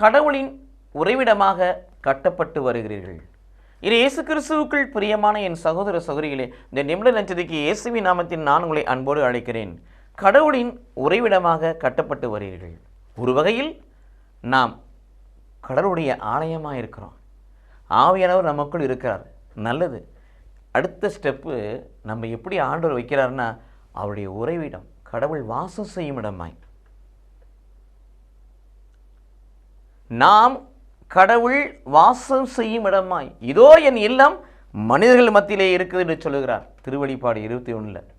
கடவுளின் உறைவிடமாக கட்டப்பட்டு வருகிறீர்கள். இது இயேசு கிறிஸ்துவுக்குள் பிரியமான என் சகோதர சகோதரிகளே இந்த நிமிட நஞ்சதிக்கு இயேசுவின் நாமத்தின் நான் உங்களை அன்போடு அழைக்கிறேன். கடவுளின் உறைவிடமாக கட்டப்பட்டு வருகிறீர்கள். ஒரு வகையில் நாம் கடவுளுடைய ஆலயமாக இருக்கிறோம். ஆவியானவர் நமக்குள் இருக்கிறார். நல்லது. அடுத்த ஸ்டெப்பு நம்ம எப்படி ஆண்டவர் வைக்கிறாருன்னா அவருடைய உறைவிடம் கடவுள் வாசம் செய்யும் இடமாய். நாம் கடவுள் வாசம் செய்யும் இடமாய். இதோ என் இல்லம் மனிதர்கள் மத்தியிலே இருக்குது என்று சொல்லுகிறார். திருவழிப்பாடு இருபத்தி ஒன்றில்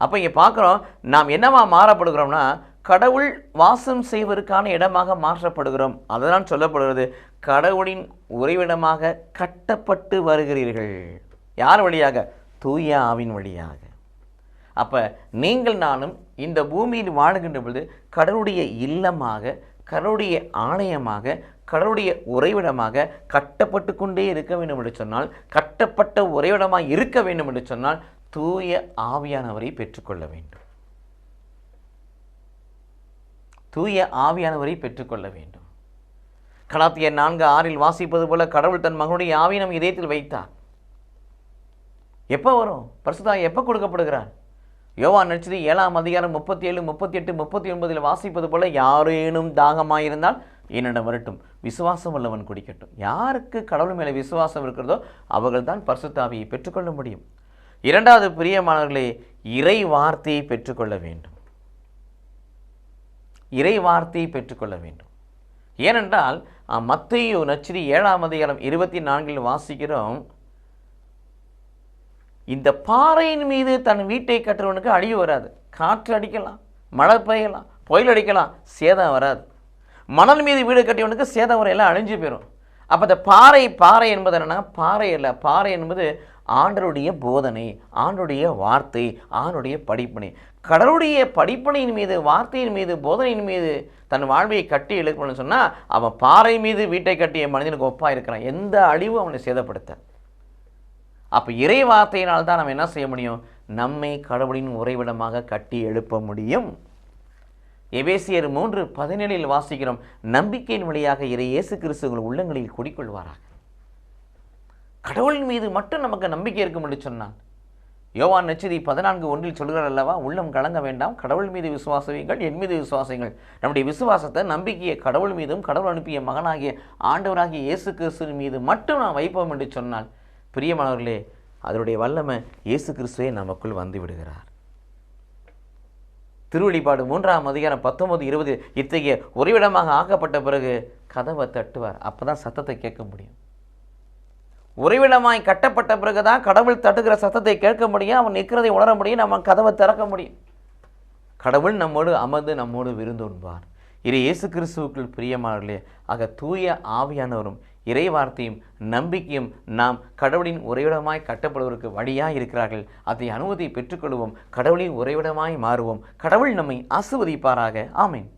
அப்போ இங்கே பார்க்குறோம் நாம் என்னவா மாறப்படுகிறோம்னா கடவுள் வாசம் செய்வதற்கான இடமாக மாற்றப்படுகிறோம். அதுதான் சொல்லப்படுகிறது. கடவுளின் உறைவிடமாக கட்டப்பட்டு வருகிறீர்கள். யார் வழியாக? தூய ஆவின் வழியாக. அப்போ நீங்கள் நானும் இந்த பூமியில் வாழுகின்ற பொழுது கடவுளுடைய இல்லமாக கடவுளுடைய ஆலயமாக கடவுளுடைய உறைவிடமாக கட்டப்பட்டு கொண்டே இருக்க வேண்டும் என்று சொன்னால் கட்டப்பட்ட உறைவிடமாக இருக்க வேண்டும் என்று சொன்னால் தூய ஆவியானவரை பெற்றுக்கொள்ள வேண்டும். தூய ஆவியானவரை பெற்றுக்கொள்ள வேண்டும். கலாத்திய நான்கு ஆறில் வாசிப்பது போல கடவுள் தன் மகனுடைய ஆவியை நம் இதயத்தில் வைத்தார். எப்போ வரும்? பரிசுத்தா எப்போ கொடுக்கப்படுகிறார்? யோவான் நடிச்சது ஏழாம் அதிகாரம் முப்பத்தி ஏழு முப்பத்தி எட்டு முப்பத்தி ஒன்பதில் வாசிப்பது போல யாரேனும் தாகமாயிருந்தால் என்னிடம் வரட்டும். விசுவாசம் உள்ளவன் குடிக்கட்டும். யாருக்கு கடவுள் மேலே விசுவாசம் இருக்கிறதோ அவர்கள் தான் பரிசுத்தாவியை பெற்றுக்கொள்ள முடியும். இரண்டாவது பிரியமானவர்களே இறை வார்த்தையை பெற்றுக்கொள்ள வேண்டும். இறை வார்த்தையை பெற்றுக்கொள்ள வேண்டும். ஏனென்றால் மத்தையோ நச்சிரி ஏழாம் அதிகாரம் இருபத்தி நான்கில் வாசிக்கிறோம். இந்த பாறையின் மீது தன் வீட்டை கட்டுறவனுக்கு அழிவு வராது. காற்று அடிக்கலாம் மழை பெய்யலாம் புயல் அடிக்கலாம் சேதம் வராது. மணல் மீது வீடு கட்டியவனுக்கு சேதம் வர எல்லாம் அழிஞ்சு போயிடும் அப்போ இந்த பாறை பாறை என்பது என்னன்னா பாறை இல்லை பாறை என்பது ஆண்டருடைய போதனை ஆண்டுடைய வார்த்தை ஆண்டுடைய படிப்பனை. கடவுளுடைய படிப்பனையின் மீது வார்த்தையின் மீது போதனையின் மீது தன் வாழ்வையை கட்டி எழுக்கணும்னு சொன்னால் அவன் பாறை மீது வீட்டை கட்டிய மனிதனுக்கு ஒப்பாக இருக்கிறான். எந்த அழிவும் அவனை சேதப்படுத்த அப்போ இறை வார்த்தையினால் தான் நம்ம என்ன செய்ய முடியும்? நம்மை கடவுளின் உறைவிடமாக கட்டி எழுப்ப முடியும். எபேசியர் மூன்று பதினேழில் வாசிக்கிறோம் நம்பிக்கையின் வழியாக இறை இயேசு கிறிஸ்துகள் உள்ளங்களில் குடிக்கொள்வாராக. கடவுளின் மீது மட்டும் நமக்கு நம்பிக்கை இருக்கும் என்று சொன்னான் யோவான் நச்சதி பதினான்கு ஒன்றில் சொல்கிறார் அல்லவா உள்ளம் கலங்க வேண்டாம் கடவுள் மீது விசுவாசவீங்கள் என் மீது விசுவாசங்கள் நம்முடைய விசுவாசத்தை நம்பிக்கையை கடவுள் மீதும் கடவுள் அனுப்பிய மகனாகிய ஆண்டவராகிய இயேசு கிறிஸ்துவின் மீது மட்டும் நாம் வைப்போம் என்று சொன்னால் பிரியமானவர்களே அதனுடைய வல்லமை இயேசு கிறிஸ்துவே நமக்குள் வந்து விடுகிறார். திருவெளிப்பாடு மூன்றாம் அதிகாரம் பத்தொன்பது இருபது இத்தகைய உறைவிடமாக ஆக்கப்பட்ட பிறகு கதவை தட்டுவார். அப்போ தான் சத்தத்தை கேட்க முடியும். உறைவிடமாய் கட்டப்பட்ட பிறகு தான் கடவுள் தட்டுகிற சத்தத்தை கேட்க முடியும். அவன் நிற்கிறதை உணர முடியும். நம்ம கதவை திறக்க முடியும். கடவுள் நம்மோடு அமர்ந்து நம்மோடு விருந்துண்பார் இரு இயேசு கிறிஸ்துவுக்குள் பிரியமானவர்களே ஆக தூய ஆவியானவரும் இறை வார்த்தையும் நம்பிக்கையும் நாம் கடவுளின் உறைவிடமாய் கட்டப்படுவதற்கு வழியாக இருக்கிறார்கள். அதை அனுமதி பெற்றுக்கொள்வோம். கடவுளின் உறைவிடமாய் மாறுவோம். கடவுள் நம்மை ஆசிர்வதிப்பாராக. ஆமேன்.